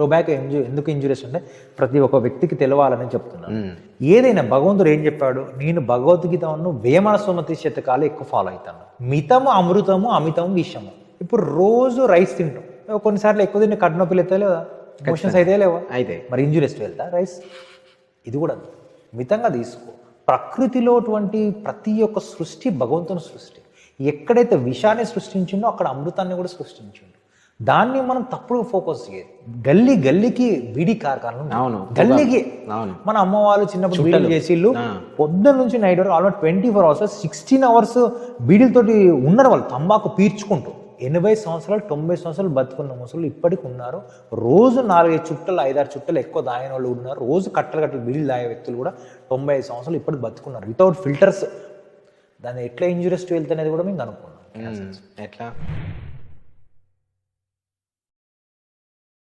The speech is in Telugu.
టొబాకో ఇంజు ఎందుకు ఇంజురీస్ అంటే ప్రతి ఒక్క వ్యక్తికి తెలవాలని చెప్తున్నాను. ఏదైనా భగవంతుడు ఏం చెప్పాడు? నేను భగవద్గీతను వేమన సుమతి శతకాలు ఎక్కువ ఫాలో అవుతాను. మితము అమృతము అమితము విషము. ఇప్పుడు రోజు రైస్ తింటాం. కొన్నిసార్లు ఎక్కువ తింటే కడుపు నొప్పులు ఎత్తా లేదా? మోషన్స్ అయితే లేవా? అయితే. మరి ఇంజురీస్ వెళ్తా రైస్? ఇది కూడా. మితంగా తీసుకో. ప్రకృతిలోటువంటి ప్రతి ఒక్క సృష్టి భగవంతుని సృష్టి. ఎక్కడైతే విషాన్ని సృష్టించిండో అక్కడ అమృతాన్ని కూడా సృష్టించిండు. దాన్ని మనం తప్పుడు ఫోకస్ చేయదు గల్లీ గల్లీకి బీడీ కార్ఖానలు. అవును. గల్లీకి అవును. మన అమ్మ వాళ్ళు చిన్నప్పుడు బీడీలు చేసిళ్ళు. పొద్దున్న నుంచి నైట్ వరకు almost twenty four hours sixteen hours బీడీలతోటి ఉన్నారు వాళ్ళు తంబాకు పీల్చుకుంటూ ఎనభై సంవత్సరాలు తొంభై సంవత్సరాలు బతుకున్న ముసలు ఇప్పటికి ఉన్నారు. రోజు నాలుగైదు చుట్టలు ఐదారు చుట్టలు ఎక్కువ దాగిన వాళ్ళు ఉన్నారు. రోజు కట్టలు కట్టలు బీడీలు తాగే వ్యక్తులు కూడా తొంభై ఐదు సంవత్సరాలు ఇప్పటికి బతుకున్నారు. వితౌట్ ఫిల్టర్స్ దాన్ని ఎట్లా ఇంజురీస్ వెళ్తే అనేది కూడా మేము కనుక్కున్నాం ఎట్లా?